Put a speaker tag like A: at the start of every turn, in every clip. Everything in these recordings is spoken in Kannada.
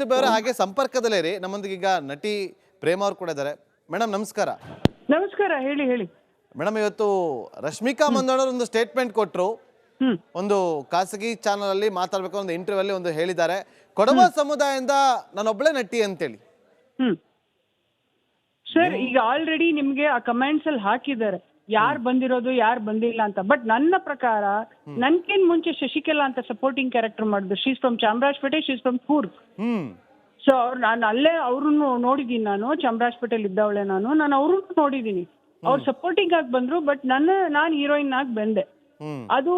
A: ಅವರೇ ಹಾಗೆ ಸಂಪರ್ಕದಲ್ಲೇ ರೀ ನಮ್ಮೊಂದಿಗೆ ಈಗ ನಟಿ ಪ್ರೇಮ ಅವ್ರು ಕೂಡ ಇದ್ದಾರೆ. ಮೇಡಮ್ ನಮಸ್ಕಾರ.
B: ನಮಸ್ಕಾರ ಹೇಳಿ ಹೇಳಿ.
A: ಮೇಡಮ್ ಇವತ್ತು ರಶ್ಮಿಕಾ ಮಂದಣ್ಣ ಒಂದು ಸ್ಟೇಟ್ಮೆಂಟ್ ಕೊಟ್ಟರು ಒಂದು ಖಾಸಗಿ ಚಾನಲ್ ಅಲ್ಲಿ ಮಾತಾಡ್ಬೇಕು ಒಂದು ಇಂಟರ್ವ್ಯೂ ಅಲ್ಲಿ ಒಂದು ಹೇಳಿದ್ದಾರೆ. ಕೊಡವ ಸಮುದಾಯದಿಂದ ನಾನೊಬ್ಳೆ ನಟಿ ಅಂತೇಳಿ.
B: ಹೇಳಿ ಸರ್ ಈಗ ಆಲ್ರೆಡಿ ನಿಮ್ಗೆ ಆ ಕಮೆಂಟ್ಸ್ ಅಲ್ಲಿ ಹಾಕಿದ್ದಾರೆ. ಯಾರು ಬಂದಿರೋದು ಯಾರು ಬಂದಿಲ್ಲ ಅಂತ. ಬಟ್ ನನ್ನ ಪ್ರಕಾರ ನನ್ಕಿನ್ ಮುಂಚೆ ಶಶಿಕಲಾ ಅಂತ ಸಪೋರ್ಟಿಂಗ್ ಕ್ಯಾರೆಕ್ಟರ್ ಮಾಡಿದ್ರು she's from Chamarajpet she's from Coorg so ಅವ್ರು ನಾನು ಅಲ್ಲೇ ಅವ್ರನ್ನು ನೋಡಿದೀನಿ ನಾನು ಚಾಮರಾಜಪೇಟೆಲಿ ಇದ್ದವಳೆ ನಾನು. ನಾನು ಅವ್ರನ್ನು ನೋಡಿದೀನಿ. ಅವ್ರು ಸಪೋರ್ಟಿಂಗ್ ಆಗಿ ಬಂದ್ರು ಬಟ್ ನನ್ನ ನಾನು ಹೀರೋಯಿನ್ ಆಗಿ ಬಂದೆ. ಅದು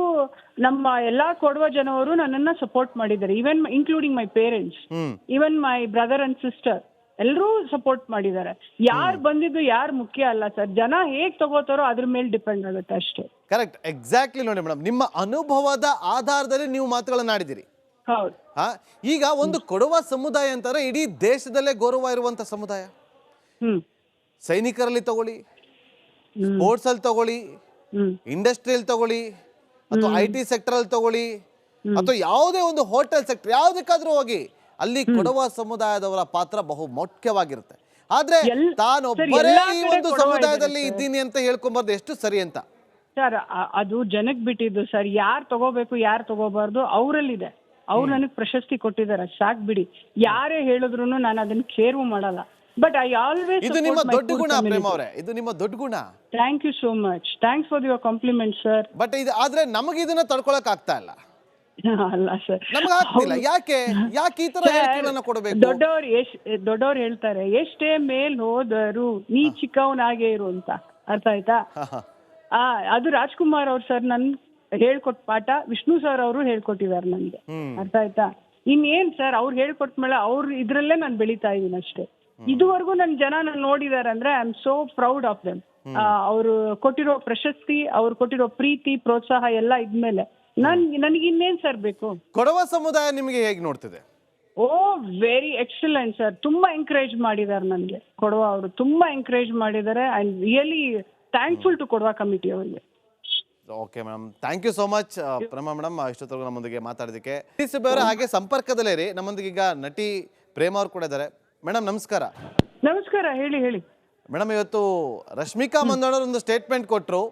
B: ನಮ್ಮ ಎಲ್ಲಾ ಕೊಡುವ ಜನವರು ನನ್ನನ್ನ ಸಪೋರ್ಟ್ ಮಾಡಿದ್ದಾರೆ even including my parents
A: even
B: even my brother and sister ಎಲ್ಲರೂ ಸಪೋರ್ಟ್ ಮಾಡಿದ್ದಾರೆ. ಯಾರು ಬಂದಿದ್ದು ಯಾರು ಮುಖ್ಯ ಅಲ್ಲ ಸರ್. ಜನ ಹೇಗೆ ತಗೋತಾರೋ ಅದ್ರ ಮೇಲೆ ಡಿಪೆಂಡ್ ಆಗುತ್ತೆ ಅಷ್ಟೇ.
A: ಕರೆಕ್ಟ್ ಎಕ್ಸಾಕ್ಟ್ಲಿ ನೋಡಿ ಮೇಡಮ್ ನಿಮ್ಮ ಅನುಭವದ ಆಧಾರದಲ್ಲಿ ನೀವು ಮಾತುಗಳನ್ನ ಆಡಿದಿರಿ
B: ಹೌದು.
A: ಹಾ? ಈಗ ಒಂದು ಕೊಡುವ ಸಮುದಾಯ ಅಂತಾರೆ ಇಡೀ ದೇಶದಲ್ಲೇ ಗೌರವ ಇರುವಂತ ಸಮುದಾಯ. ಸೈನಿಕರಲ್ಲಿ ತಗೊಳ್ಳಿ. ಸ್ಪೋರ್ಟ್ಸ್ ಅಲ್ಲಿ ತಗೊಳ್ಳಿ
B: ಇಂಡಸ್ಟ್ರಿಯಲ್ಲಿ
A: ಇಂಡಸ್ಟ್ರಿಯಲ್ ತಗೊಳ್ಳಿ ಅಥವಾ ಐ ಟಿ ಸೆಕ್ಟರ್ ಅಲ್ಲಿ ತಗೊಳ್ಳಿ ಅಥವಾ ಯಾವುದೇ ಒಂದು ಹೋಟೆಲ್ ಸೆಕ್ಟರ್ ಯಾವ್ದಕ್ಕಾದ್ರೂ ಹೋಗಿ ಅಲ್ಲಿ ಕೊಡವ ಸಮುದಾಯದವರ ಪಾತ್ರ ಬಹು ಮುಖ್ಯವಾಗಿರುತ್ತೆ. ಆದ್ರೆ ತಾನೊಬ್ಬರೇ ಈ ಒಂದು ಸಮುದಾಯದಲ್ಲಿ ಇದ್ದೀನಿ ಅಂತ ಹೇಳ್ಕೊಂಬಾರ್ದು ಎಷ್ಟು ಸರಿ ಅಂತ?
B: ಸರ್ ಅದು ಜನಕ್ ಬಿಟ್ಟಿದ್ದು ಸರ್. ಯಾರು ತಗೋಬೇಕು ಯಾರು ತಗೋಬಾರ್ದು ಅವರಲ್ಲಿದೆ. ಅವ್ರು ನನಗೆ ಪ್ರಶಸ್ತಿ ಕೊಟ್ಟಿದ್ದಾರೆ ಸಾಕ್ ಬಿಡಿ. ಯಾರೇ ಹೇಳಿದ್ರು ನಾನು ಅದನ್ನ ಕೇರ್ವು ಮಾಡಲ್ಲ. ಬಟ್ ಐ ಆಲ್ವೇಸ್
A: ಇದು ನಿಮ್ಮ ದೊಡ್ಡ ಗುಣ ಪ್ರೇಮ ಅವರೇ ಇದು ನಿಮ್ಮ ದೊಡ್ಡ ಗುಣ.
B: Thank you so much thanks for your compliment sir
A: but ಇದು ಆದ್ರೆ ನಮಗೆ ಇದನ್ನ ತಡ್ಕೊಳಕ್ ಆಗ್ತಾ ಇಲ್ಲ.
B: ಅಲ್ಲ ಸರ್
A: ನಮ್ಗೆ ಆಗ್ತಿಲ್ಲ. ಯಾಕೆ? ಯಾಕೆ ಈ ತರ ಹೇಳಿಕೆಗಳನ್ನ ಕೊಡಬೇಕು?
B: ದೊಡ್ಡವ್ರು ಎಷ್ಟ್ ದೊಡ್ಡವ್ರು ಹೇಳ್ತಾರೆ ಎಷ್ಟೇ ಮೇಲ್ ಹೋದರು ನೀ ಚಿಕ್ಕವನಾಗೆ ಇರು ಅಂತ. ಅರ್ಥ ಆಯ್ತಾ? ಆ ಅದು ರಾಜ್ಕುಮಾರ್ ಅವ್ರು ಸರ್ ನನ್ ಹೇಳ್ಕೊಟ್ ಪಾಠ ವಿಷ್ಣು ಸರ್ ಅವರು ಹೇಳ್ಕೊಟ್ಟಿದ್ದಾರೆ ನನ್ಗೆ. ಅರ್ಥ ಆಯ್ತಾ? ಇನ್ನೇನ್ ಸರ್ ಅವ್ರು ಹೇಳ್ಕೊಟ್ ಮೇಲೆ ಅವ್ರ ಇದ್ರಲ್ಲೇ ನಾನು ಬೆಳೀತಾ ಇದೀನಿ ಅಷ್ಟೇ. ಇದುವರೆಗೂ ನನ್ ಜನ ನಾನು ನೋಡಿದಾರೆ ಅಂದ್ರೆ I am so proud of them ಅವರು ಕೊಟ್ಟಿರೋ ಪ್ರಶಸ್ತಿ ಅವ್ರು ಕೊಟ್ಟಿರೋ ಪ್ರೀತಿ ಪ್ರೋತ್ಸಾಹ ಎಲ್ಲ ಇದ್ಮೇಲೆ. ನನ್ ನನಗೆ ಇನ್ನೇನ್ ಸರ್ ಬೇಕು?
A: ಕೊಡವ ಸಮುದಾಯ ನಿಮಗೆ ಹೇಗೆ ನೋಡ್ತಿದೆ?
B: ಓ ವೆರಿ ಎಕ್ಸಲೆಂಟ್ ಸರ್ ತುಂಬಾ ಎಂಕರೇಜ್ ಮಾಡಿದ್ದಾರೆ ನನಗೆ. ಕೊಡುವ ಅವರು ತುಂಬಾ ಎಂಕರೇಜ್ ಮಾಡಿದ್ದಾರೆ I really thankful to Kodava committee ಅವರಿಗೆ.
A: Okay madam thank you so much Prema madam ಇಷ್ಟೊತ್ತರೆಗೂ ನಮ್ಮೊಂದಿಗೆ ಮಾತಾಡೋದಕ್ಕೆ ಅವರೇ ಹಾಗೆ ಸಂಪರ್ಕದಲ್ಲೇ ರೀ ನಮ್ಮೊಂದಿಗೆ ಈಗ ನಟಿ ಪ್ರೇಮ ಅವ್ರು ಕೂಡ ಇದ್ದಾರೆ. ಮೇಡಮ್ ನಮಸ್ಕಾರ.
B: ನಮಸ್ಕಾರ ಹೇಳಿ ಹೇಳಿ.
A: ಮೇಡಮ್ ಇವತ್ತು ರಶ್ಮಿಕಾ ಮಂದಣ್ಣವ್ರು ಒಂದು ಸ್ಟೇಟ್ಮೆಂಟ್ ಕೊಟ್ಟರು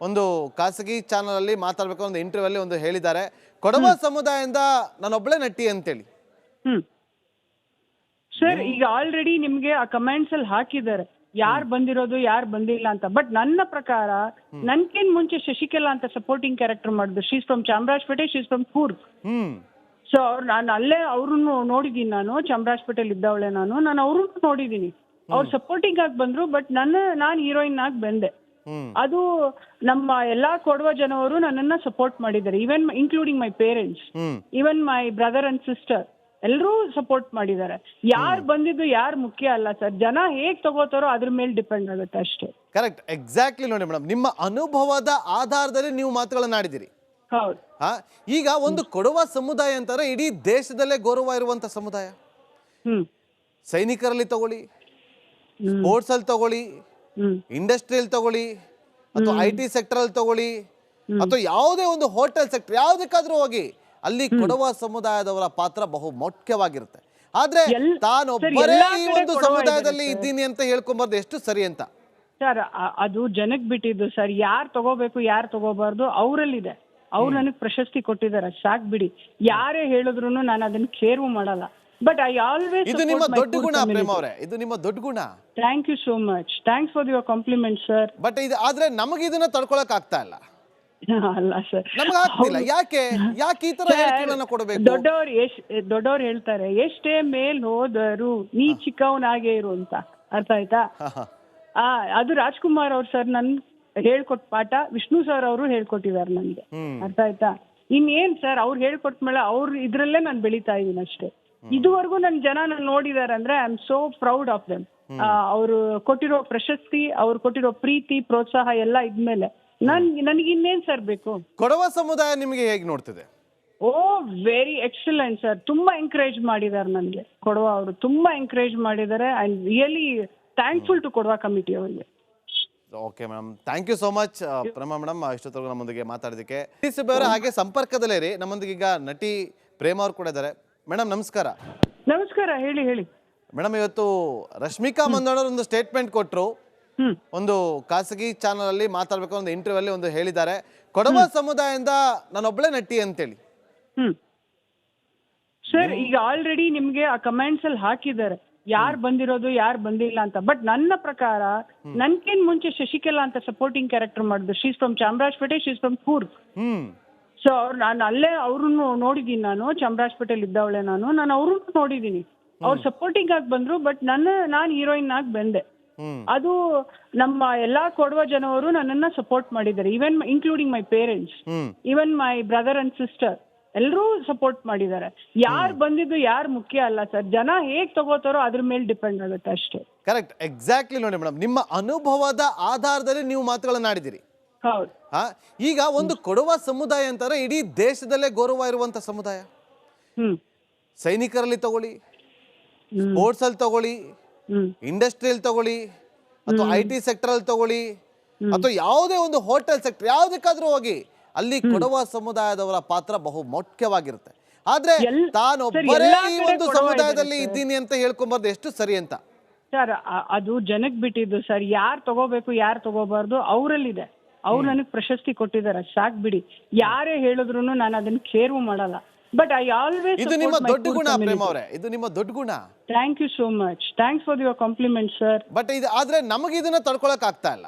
A: ಒಂದು ಖಾಸಗಿ ಚಾನಲ್ ಅಲ್ಲಿ ಮಾತಾಡ್ಬೇಕು ಒಂದು ಇಂಟರ್ವ್ಯೂ ಅಲ್ಲಿ ಒಂದು ಹೇಳಿದ್ದಾರೆ. ಕೊಡವ ಸಮುದಾಯದಿಂದ ನಾನೊಬ್ಳೆ ನಟಿ ಅಂತೇಳಿ.
B: ಹ್ಮ್. ಸರ್ ಈಗ ಆಲ್ರೆಡಿ ನಿಮ್ಗೆ ಆ ಕಮೆಂಟ್ಸ್ ಅಲ್ಲಿ ಹಾಕಿದ್ದಾರೆ. ಯಾರ್ ಬಂದಿರೋದು ಯಾರ್ ಬಂದಿಲ್ಲ ಅಂತ. ಬಟ್ ನನ್ನ ಪ್ರಕಾರ ನನ್ಕಿನ್ ಮುಂಚೆ ಶಶಿಕಲಾ ಅಂತ ಸಪೋರ್ಟಿಂಗ್ ಕ್ಯಾರೆಕ್ಟರ್ ಮಾಡಿದ್ರು she's from Chamarajpet she's from Coorg
A: so
B: so ನಾನು ಅಲ್ಲೇ ಅವ್ರನ್ನು ನೋಡಿದೀನಿ ನಾನು. ಚಾಮರಾಜಪೇಟೆಲಿ ಇದ್ದವಳೆ ನಾನು. ನಾನು ಅವ್ರನ್ನು ನೋಡಿದೀನಿ. ಅವ್ರು ಸಪೋರ್ಟಿಂಗ್ ಆಗಿ ಬಂದ್ರು ಬಟ್ ನನ್ನ ನಾನು ಹೀರೋಯಿನ್ ಆಗಿ ಬಂದೆ. ಅದು ನಮ್ಮ ಎಲ್ಲಾ ಕೊಡುವ ಜನವರು ನನ್ನನ್ನ ಸಪೋರ್ಟ್ ಮಾಡಿದ್ದಾರೆ even including my parents even my brother and sister ಎಲ್ಲರೂ ಸಪೋರ್ಟ್ ಮಾಡಿದ್ದಾರೆ. ಯಾರು ಬಂದಿದ್ದು ಯಾರು ಮುಖ್ಯ ಅಲ್ಲ ಸರ್ ಜನ ಹೇಗ್ ತಗೋತಾರೋ ಅದ್ರ ಮೇಲೆ ಡಿಪೆಂಡ್ ಆಗುತ್ತೆ ಅಷ್ಟೇ.
A: ಕರೆಕ್ಟ್ ಎಕ್ಸಾಕ್ಟ್ಲಿ ನೋಡಿ ಮೇಡಮ್ ನಿಮ್ಮ ಅನುಭವದ ಆಧಾರದಲ್ಲಿ ನೀವು ಮಾತುಗಳನ್ನ ಆಡಿದಿರಿ
B: ಹೌದು.
A: ಈಗ ಒಂದು ಕೊಡುವ ಸಮುದಾಯ ಅಂತಾರೆ ಇಡೀ ದೇಶದಲ್ಲೇ ಗೌರವ ಇರುವಂತ ಸಮುದಾಯ. ಸೈನಿಕರಲ್ಲಿ ತಗೊಳ್ಳಿ. ಸ್ಪೋರ್ಟ್ಸ್ ಅಲ್ಲಿ ತಗೊಳ್ಳಿ ಇಂಡಸ್ಟ್ರಿಯಲ್ ತಗೊಳ್ಳಿ ಅಥವಾ ಐ ಟಿ ಸೆಕ್ಟರ್ ಅಲ್ಲಿ ತಗೊಳ್ಳಿ ಅಥವಾ ಯಾವುದೇ ಒಂದು ಹೋಟೆಲ್ ಸೆಕ್ಟರ್ ಯಾವುದಕ್ಕಾದ್ರೂ ಹೋಗಿ ಅಲ್ಲಿ ಕೊಡುವ ಸಮುದಾಯದವರ ಪಾತ್ರ ಬಹು ಮುಖ್ಯವಾಗಿರುತ್ತೆ. ಆದ್ರೆ ತಾನೊಬ್ಬರೇ ಈ ಒಂದು ಸಮುದಾಯದಲ್ಲಿ ಇದ್ದೀನಿ ಅಂತ ಹೇಳ್ಕೊಂಬಾರ್ದು ಎಷ್ಟು ಸರಿ ಅಂತ.
B: ಸರ್ ಅದು ಜನಕ್ ಬಿಟ್ಟಿದ್ದು ಸರ್ ಯಾರು ತಗೋಬೇಕು ಯಾರು ತಗೋಬಾರ್ದು ಅವರಲ್ಲಿದೆ. ಅವ್ರು ನನಗೆ ಪ್ರಶಸ್ತಿ ಕೊಟ್ಟಿದ್ದಾರೆ ಸಾಕ್ ಬಿಡಿ. ಯಾರೇ ಹೇಳಿದ್ರು ನಾನು ಅದನ್ನ ಕೇರ್ವು ಮಾಡಲ್ಲ. ಬಟ್ ಐ ಆಲ್ವೇಸ್
A: ಇದು ನಿಮ್ಮ ದೊಡ್ಡ ಗುಣ ಪ್ರೇಮ ಅವರೇ ಇದು ನಿಮ್ಮ ದೊಡ್ಡ ಗುಣ.
B: Thank you so much thanks for your compliment sir
A: but ಇದು ಆದ್ರೆ ನಮಗೆ ಇದನ್ನ ತಡ್ಕೊಳಕ್ ಆಗ್ತಾ ಇಲ್ಲ.
B: ಅಲ್ಲ ಸರ್
A: ನಮ್ಗೆ ಆಗ್ತಿಲ್ಲ. ಯಾಕೆ? ಯಾಕೆ ಈ ತರ ಹೇಳಿಕೆಗಳನ್ನ ಕೊಡಬೇಕು?
B: ದೊಡ್ಡವ್ರು ಎಷ್ಟ್ ದೊಡ್ಡವ್ರು ಹೇಳ್ತಾರೆ ಎಷ್ಟೇ ಮೇಲ್ ಹೋದರು ನೀ ಚಿಕ್ಕವನಾಗೆ ಇರು ಅಂತ. ಅರ್ಥ ಆಯ್ತಾ? ಆ ಅದು ರಾಜ್ಕುಮಾರ್ ಅವ್ರು ಸರ್ ನನ್ ಹೇಳ್ಕೊಟ್ ಪಾಠ ವಿಷ್ಣು ಸರ್ ಅವರು ಹೇಳ್ಕೊಟ್ಟಿದ್ದಾರೆ ನನ್ಗೆ. ಅರ್ಥ ಆಯ್ತಾ? ಇನ್ನೇನ್ ಸರ್ ಅವ್ರು ಹೇಳ್ಕೊಟ್ಮೇಲೆ ಅವ್ರ ಇದ್ರಲ್ಲೇ ನಾನು ಬೆಳೀತಾ ಇದೀನಿ ಅಷ್ಟೇ. ಇದುವರೆಗೂ ನನ್ ಜನ ನಾನು ನೋಡಿದಾರೆ ಅಂದ್ರೆ I am so proud of them ಅವರು ಕೊಟ್ಟಿರೋ ಪ್ರಶಸ್ತಿ ಅವ್ರು ಕೊಟ್ಟಿರೋ ಪ್ರೀತಿ ಪ್ರೋತ್ಸಾಹ ಎಲ್ಲ ಇದ್ಮೇಲೆ ನನ್ ನನಗೆ ಇನ್ನೇನ್ ಸರ್ ಬೇಕು?
A: ಕೊಡವ ಸಮುದಾಯ ನಿಮಗೆ ಹೇಗೆ ನೋಡ್ತಿದೆ?
B: ಓ ವೆರಿ ಎಕ್ಸಲೆಂಟ್ ಸರ್ ತುಂಬಾ ಎಂಕರೇಜ್ ಮಾಡಿದ್ದಾರೆ ನನಗೆ. ಕೊಡುವ ಅವರು ತುಂಬಾ ಎಂಕರೇಜ್ ಮಾಡಿದ್ದಾರೆ I really thankful to Kodava committee ಅವರಿಗೆ.
A: Okay madam thank you so much Prema madam ಇಷ್ಟೊತ್ತರೆಗೂ ನಮ್ಮೊಂದಿಗೆ ಮಾತಾಡೋದಕ್ಕೆ ಅವರೇ ಹಾಗೆ ಸಂಪರ್ಕದಲ್ಲೇ ರೀ ನಮ್ಮೊಂದಿಗೆ ಈಗ ನಟಿ ಪ್ರೇಮ ಅವ್ರು ಕೂಡ ಇದ್ದಾರೆ. ಮೇಡಮ್ ನಮಸ್ಕಾರ.
B: ನಮಸ್ಕಾರ ಹೇಳಿ ಹೇಳಿ.
A: ಮೇಡಮ್ ಇವತ್ತು ರಶ್ಮಿಕಾ ಮಂದಣ್ಣವ್ರು ಒಂದು ಸ್ಟೇಟ್ಮೆಂಟ್ ಕೊಟ್ಟರು ಒಂದು ಖಾಸಗಿ ಚಾನಲ್ ಅಲ್ಲಿ ಮಾತಾಡ್ಬೇಕು ಒಂದು ಇಂಟರ್ವ್ಯೂ ಅಲ್ಲಿ ಒಂದು ಹೇಳಿದ್ದಾರೆ. ಕೊಡವ ಸಮುದಾಯದಿಂದ ನಾನೊಬ್ಳೆ ನಟಿ ಅಂತೇಳಿ.
B: ಹೇಳಿ ಸರ್ ಈಗ ಆಲ್ರೆಡಿ ನಿಮ್ಗೆ ಆ ಕಮೆಂಟ್ಸ್ ಅಲ್ಲಿ ಹಾಕಿದ್ದಾರೆ. ಯಾರು ಬಂದಿರೋದು ಯಾರು ಬಂದಿಲ್ಲ ಅಂತ. ಬಟ್ ನನ್ನ ಪ್ರಕಾರ ನನ್ಕಿನ್ ಮುಂಚೆ ಶಶಿಕಲಾ ಅಂತ ಸಪೋರ್ಟಿಂಗ್ ಕ್ಯಾರೆಕ್ಟರ್ ಮಾಡಿದ್ರು. She's from Chamarajpet she's from Coorg
A: hmm.
B: So ಅವ್ರು ನಾನು ಅಲ್ಲೇ ಅವ್ರನ್ನು ನೋಡಿದ್ದೀನಿ ನಾನು ಚಾಮರಾಜಪೇಟೆಲ್ ಇದ್ದವಳೆ ನಾನು. ನಾನು ಅವ್ರನ್ನು ನೋಡಿದ್ದೀನಿ ಅವ್ರು ಸಪೋರ್ಟಿಂಗ್ ಆಗಿ ಬಂದ್ರು ಬಟ್ ನನ್ನ ನಾನು ಹೀರೋಯಿನ್ ಆಗಿ ಬಂದೆ.
A: ಹ್ಮ್.
B: ಅದು ನಮ್ಮ ಎಲ್ಲಾ ಕೊಡುವ ಜನವರು ನನ್ನನ್ನ ಸಪೋರ್ಟ್ ಮಾಡಿದ್ದಾರೆ. Even including my parents
A: hmm.
B: Even my brother and sister ಎಲ್ಲರೂ ಸಪೋರ್ಟ್ ಮಾಡಿದ್ದಾರೆ. ಯಾರು ಬಂದಿದ್ದು ಯಾರು ಮುಖ್ಯ ಅಲ್ಲ ಸರ್ ಜನ ಹೇಗ್ ತಗೋತಾರೋ ಅದ್ರ ಮೇಲೆ ಡಿಪೆಂಡ್ ಆಗುತ್ತೆ ಅಷ್ಟೇ.
A: ಕರೆಕ್ಟ್ ಎಕ್ಸಾಕ್ಟ್ಲಿ ನೋಡಿ ಮೇಡಮ್ ನಿಮ್ಮ ಅನುಭವದ ಆಧಾರದಲ್ಲಿ ನೀವು ಮಾತುಗಳನ್ನ ಆಡಿದಿರಿ ಈಗ ಒಂದು ಕೊಡುವ ಸಮುದಾಯ ಅಂತಾರೆ ಇಡೀ ದೇಶದಲ್ಲೇ ಗೌರವ ಇರುವಂತ ಸಮುದಾಯ. ಸೈನಿಕರಲ್ಲಿ ತಗೊಳ್ಳಿ. ಸ್ಪೋರ್ಟ್ಸ್ ಅಲ್ಲಿ ತಗೊಳ್ಳಿ ಇಂಡಸ್ಟ್ರಿಯಲ್ಲಿ ತಗೊಳ್ಳಿ ಅಥವಾ ಐ ಟಿ ಸೆಕ್ಟರ್ ಅಲ್ಲಿ ತಗೊಳ್ಳಿ ಅಥವಾ ಯಾವುದೇ ಒಂದು ಹೋಟೆಲ್ ಸೆಕ್ಟರ್ ಯಾವುದಕ್ಕಾದ್ರೂ ಹೋಗಿ ಅಲ್ಲಿ ಕೊಡವ ಸಮುದಾಯದವರ ಪಾತ್ರ ಬಹು ಮುಖ್ಯವಾಗಿರುತ್ತೆ. ಆದ್ರೆ ತಾನೊಬ್ಬರೇ ಈ ಒಂದು ಸಮುದಾಯದಲ್ಲಿ ಇದ್ದೀನಿ ಅಂತ ಹೇಳ್ಕೊಂಬಾರ್ದು ಎಷ್ಟು ಸರಿ ಅಂತ.
B: ಸರ್ ಅದು ಜನಕ್ಕೆ ಬಿಟ್ಟಿದ್ದು ಸರ್ ಯಾರು ತಗೋಬೇಕು ಯಾರು ತಗೋಬಾರ್ದು ಅವರಲ್ಲಿದೆ. ಅವ್ರು ನನಗೆ ಪ್ರಶಸ್ತಿ ಕೊಟ್ಟಿದ್ದಾರೆ ಸಾಕ್ ಬಿಡಿ. ಯಾರೇ ಹೇಳಿದ್ರು ನಾನು ಅದನ್ನ ಕೇರ್ವು ಮಾಡಲ್ಲ. ಬಟ್ ಐ ಆಲ್ವೇಸ್
A: ಇದು ನಿಮ್ಮ ದೊಡ್ಡ ಗುಣ ಪ್ರೇಮ ಅವರೇ. ಇದು ನಿಮ್ಮ ದೊಡ್ಡ ಗುಣ.
B: Thank you so much thanks for your compliment sir
A: but ಇದು ಆದ್ರೆ ನಮಗೆ ಇದನ್ನ ತಡ್ಕೊಳಕ್ ಆಗ್ತಾ ಇಲ್ಲ.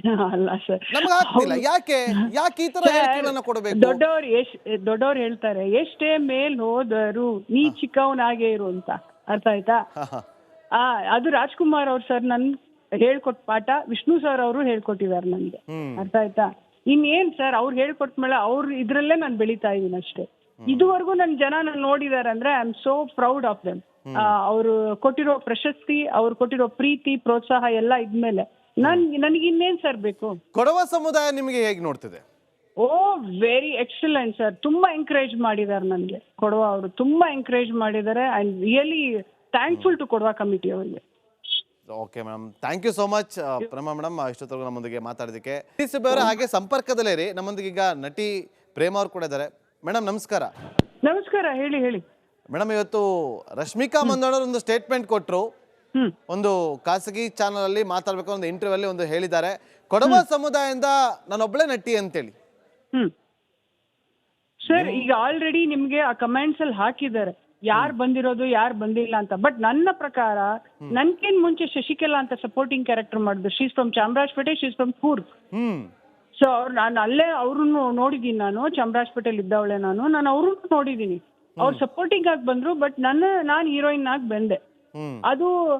B: ಅಲ್ಲ ಸರ್
A: ನಮ್ಗೆ ಆಗ್ತಿಲ್ಲ. ಯಾಕೆ? ಯಾಕೆ ಈ ತರ ಹೇಳಿಕೆಗಳನ್ನ ಕೊಡಬೇಕು?
B: ದೊಡ್ಡವ್ರು ಎಷ್ಟ್ ದೊಡ್ಡವ್ರು ಹೇಳ್ತಾರೆ ಎಷ್ಟೇ ಮೇಲ್ ಹೋದರು ನೀ ಚಿಕ್ಕವನಾಗೆ ಇರು ಅಂತ. ಅರ್ಥ ಆಯ್ತಾ? ಆ ಅದು ರಾಜ್ಕುಮಾರ್ ಅವ್ರು ಸರ್ ನನ್ ಹೇಳ್ಕೊಟ್ ಪಾಠ ವಿಷ್ಣು ಸರ್ ಅವರು ಹೇಳ್ಕೊಟ್ಟಿದ್ದಾರೆ ನನ್ಗೆ. ಅರ್ಥ ಆಯ್ತಾ? ಇನ್ನೇನ್ ಸರ್ ಅವ್ರು ಹೇಳ್ಕೊಟ್ ಮೇಲೆ ಅವ್ರ ಇದ್ರಲ್ಲೇ ನಾನು ಬೆಳೀತಾ ಇದ್ದೀನಿ ಅಷ್ಟೇ. ಇದುವರೆಗೂ ನನ್ ಜನ ನಾನು ನೋಡಿದಾರೆ ಅಂದ್ರೆ I am so proud of them ಅವರು ಕೊಟ್ಟಿರೋ ಪ್ರಶಸ್ತಿ ಅವ್ರು ಕೊಟ್ಟಿರೋ ಪ್ರೀತಿ ಪ್ರೋತ್ಸಾಹ ಎಲ್ಲ ಇದ್ಮೇಲೆ ನನ್ ನನಗೆ ಇನ್ನೇನ್ ಸರ್ ಬೇಕು?
A: ಕೊಡವ ಸಮುದಾಯ ನಿಮಗೆ ಹೇಗೆ ನೋಡ್ತಿದೆ?
B: ಓ ವೆರಿ ಎಕ್ಸಲೆಂಟ್ ಸರ್ ತುಂಬಾ ಎಂಕರೇಜ್ ಮಾಡಿದ್ದಾರೆ ನನಗೆ ಕೊಡುವ ಅವರು. ತುಂಬಾ ಎಂಕರೇಜ್ ಮಾಡಿದ್ದಾರೆ. I really thankful to Kodava committee ಅವರಿಗೆ.
A: Okay madam thank you so much Prema madam ಇಷ್ಟೊತ್ತರೆಗೂ ನಮ್ಮೊಂದಿಗೆ ಮಾತಾಡೋದಕ್ಕೆ ಅವರ ಹಾಗೆ ಸಂಪರ್ಕದಲ್ಲೇ ರೀ ನಮ್ಮೊಂದಿಗೆ ಈಗ ನಟಿ ಪ್ರೇಮ ಅವ್ರು ಕೂಡ ಇದ್ದಾರೆ. ಮೇಡಮ್ ನಮಸ್ಕಾರ.
B: ನಮಸ್ಕಾರ ಹೇಳಿ ಹೇಳಿ.
A: ಮೇಡಮ್ ಇವತ್ತು ರಶ್ಮಿಕಾ ಮಂದಣ್ಣವ್ರು ಒಂದು ಸ್ಟೇಟ್ಮೆಂಟ್ ಕೊಟ್ಟರು ಒಂದು ಖಾಸಗಿ ಚಾನಲ್ ಅಲ್ಲಿ ಮಾತಾಡ್ಬೇಕು ಒಂದು ಇಂಟರ್ವ್ಯೂ ಅಲ್ಲಿ ಒಂದು ಹೇಳಿದ್ದಾರೆ. ಕೊಡವ ಸಮುದಾಯದಿಂದ ನಾನೊಬ್ಳೆ ನಟಿ ಅಂತೇಳಿ.
B: ಹೇಳಿ ಸರ್ ಈಗ ಆಲ್ರೆಡಿ ನಿಮ್ಗೆ ಆ ಕಮೆಂಟ್ಸ್ ಅಲ್ಲಿ ಹಾಕಿದ್ದಾರೆ. ಯಾರು ಬಂದಿರೋದು ಯಾರು ಬಂದಿಲ್ಲ ಅಂತ. ಬಟ್ ನನ್ನ ಪ್ರಕಾರ ನನ್ಕಿನ್ ಮುಂಚೆ ಶಶಿಕಲಾ ಅಂತ ಸಪೋರ್ಟಿಂಗ್ ಕ್ಯಾರೆಕ್ಟರ್ ಮಾಡಿದ್ರು she's from Chamarajpet she's from Coorg so ಅವ್ರು ನಾನು ಅಲ್ಲೇ ಅವ್ರನ್ನು ನೋಡಿದೀನಿ ನಾನು ಚಾಮರಾಜಪೇಟೆಲಿ ಇದ್ದವಳೆ ನಾನು. ನಾನು ಅವ್ರನ್ನು ನೋಡಿದೀನಿ. ಅವ್ರು ಸಪೋರ್ಟಿಂಗ್ ಆಗಿ ಬಂದ್ರು ಬಟ್ ನನ್ನ ನಾನು ಹೀರೋಯಿನ್ ಆಗಿ ಬಂದೆ. ಅದು